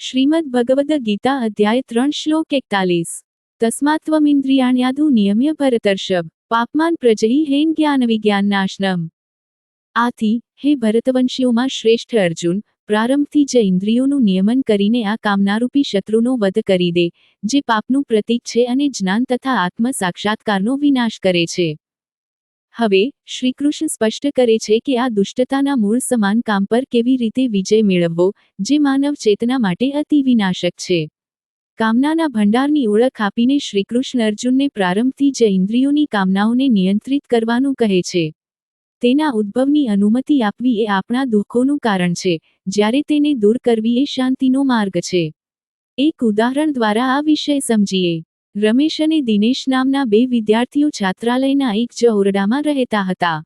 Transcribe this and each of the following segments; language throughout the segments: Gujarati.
શ્રીમદ ભગવદ ગીતા અધ્યાય ત્રણ શ્લોક એકતાલીસ. તસ્માત્વમિન્દ્રિયાણ્યાદુ નિયમ્ય ભરતર્ષભ. પાપમાન પ્રજહી હેન જ્ઞાન વિજ્ઞાન નાશનમ. આથી, હે ભરતવંશીઓમાં શ્રેષ્ઠ અર્જુન, પ્રારંભથી જ ઇન્દ્રિયોનું નિયમન કરીને આ કામનારૂપી શત્રુનો વધ કરી દે, જે પાપનું પ્રતીક છે અને જ્ઞાન તથા આત્મ સાક્ષાત્કારનો વિનાશ કરે છે. હવે, શ્રીકૃષ્ણ સ્પષ્ટ કરે છે કે આ દુષ્ટતાના મૂળ સમાન કામ પર કેવી રીતે વિજય મેળવવો, જે માનવ ચેતના માટે અતિ વિનાશક છે. કામનાના ભંડારની ઓળખ આપીને શ્રીકૃષ્ણ અર્જુનને પ્રારંભથી જ ઇન્દ્રિયોની કામનાઓને નિયંત્રિત કરવાનું કહે છે. તેના ઉદ્ભવની અનુમતિ આપવી એ આપણા દુઃખોનું કારણ છે, જ્યારે તેને દૂર કરવી એ શાંતિનો માર્ગ છે. એક ઉદાહરણ દ્વારા આ વિષય સમજીએ. રમેશ અને દિનેશ નામના બે વિદ્યાર્થીઓ છાત્રાલયના એક જ ઓરડામાં રહેતા હતા.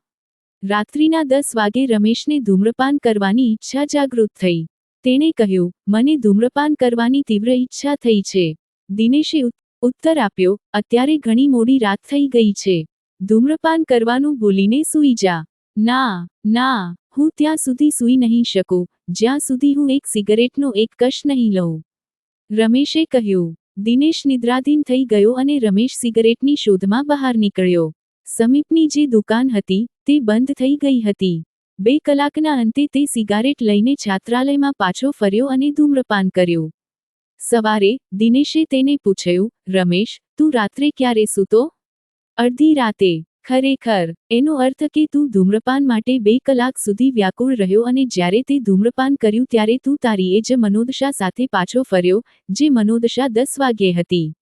રાત્રિના દસ વાગે રમેશને ધૂમ્રપાન કરવાની ઈચ્છા જાગૃત થઈ. તેણે કહ્યું, મને ધૂમ્રપાન કરવાની તીવ્ર ઈચ્છા થઈ છે. દિનેશે ઉત્તર આપ્યો, અત્યારે ઘણી મોડી રાત થઈ ગઈ છે. ધૂમ્રપાન કરવાનું ભૂલીને સૂઈ જા. ના ના, હું ત્યાં સુધી સૂઈ નહીં શકું. જ્યાં સુધી હું એક સિગરેટનો એક કશ નહીં લઉં. રમેશે કહ્યું દિનેશ નિદ્રાધીન થઈ ગયો અને રમેશ સિગરેટની શોધમાં બહાર નીકળ્યો. સમીપની જે દુકાન હતી, તે બંધ થઈ ગઈ હતી. બે કલાકના અંતે તે સિગારેટ લઈને છાત્રાલયમાં પાછો ફર્યો અને ધૂમ્રપાન કર્યું. સવારે, દિનેશે તેને પૂછ્યું, રમેશ, તું રાત્રે ક્યારે સૂતો? અડધી રાતે. ખરેખર, એનો અર્થ કે તું ધૂમ્રપાન માટે બે કલાક સુધી વ્યાકુળ રહ્યો અને જ્યારે તે ધૂમ્રપાન કર્યું ત્યારે તું તારી એ જ મનોદશા સાથે પાછો ફર્યો, જે મનોદશા દસ વાગ્યે હતી.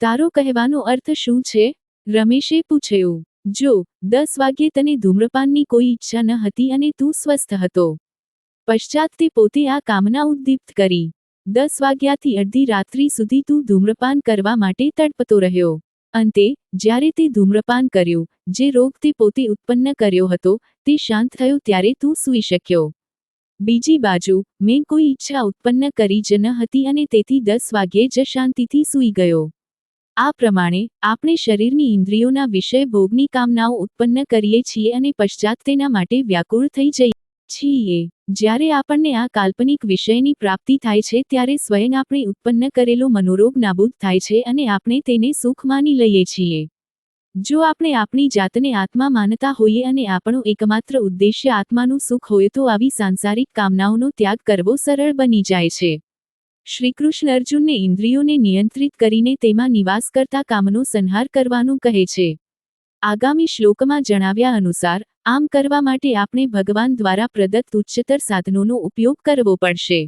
તારો કહેવાનો અર્થ શું છે? રમેશે પૂછ્યું. જો, દસ વાગ્યે તને ધૂમ્રપાનની કોઈ ઈચ્છા ન હતી અને તું સ્વસ્થ હતો. પશ્ચાત તે પોતે આ કામના ઉદ્દીપ્ત કરી. દસ વાગ્યાથી અડધી રાત્રિ સુધી તું ધૂમ્રપાન કરવા માટે તડપતો રહ્યો. અંતે, જ્યારે તે ધૂમ્રપાન કર્યું, જે રોગ તે પોતે ઉત્પન્ન કર્યો હતો, તે શાંત થયો ત્યારે તું સૂઈ શક્યો. બીજી બાજુ, મેં કોઈ ઈચ્છા ઉત્પન્ન કરી જ ન હતી અને તેથી દસ વાગ્યે જ શાંતિથી સૂઈ ગયો. આ પ્રમાણે, આપણે શરીરની ઇન્દ્રિયોના વિષય ભોગની કામનાઓ ઉત્પન્ન કરીએ છીએ અને પશ્ચાત તેના માટે વ્યાકુળ થઈ જઈએ. છીએ. જ્યારે આપણને આ કાલ્પનિક વિષયની પ્રાપ્તિ થાય છે ત્યારે સ્વયં આપણે ઉત્પન્ન કરેલો મનોરોગ નાબૂદ થાય છે અને આપણે તેને સુખ માની લઈએ છીએ. જો આપણે આપણી જાતને આત્મા માનતા હોઈએ અને આપણો એકમાત્ર ઉદ્દેશ્ય આત્માનું સુખ હોય તો આવી સાંસારિક કામનાઓનો ત્યાગ કરવો સરળ બની જાય છે. શ્રીકૃષ્ણ અર્જુનને ઇન્દ્રિયોને નિયંત્રિત કરીને તેમાં નિવાસ કરતા કામનો સંહાર કરવાનું કહે છે. આગામી શ્લોકમાં જણાવ્યા અનુસાર, આમ કરવા માટે આપણે ભગવાન દ્વારા પ્રદત્ત ઉચ્ચતર સાધનોનો ઉપયોગ કરવો પડશે.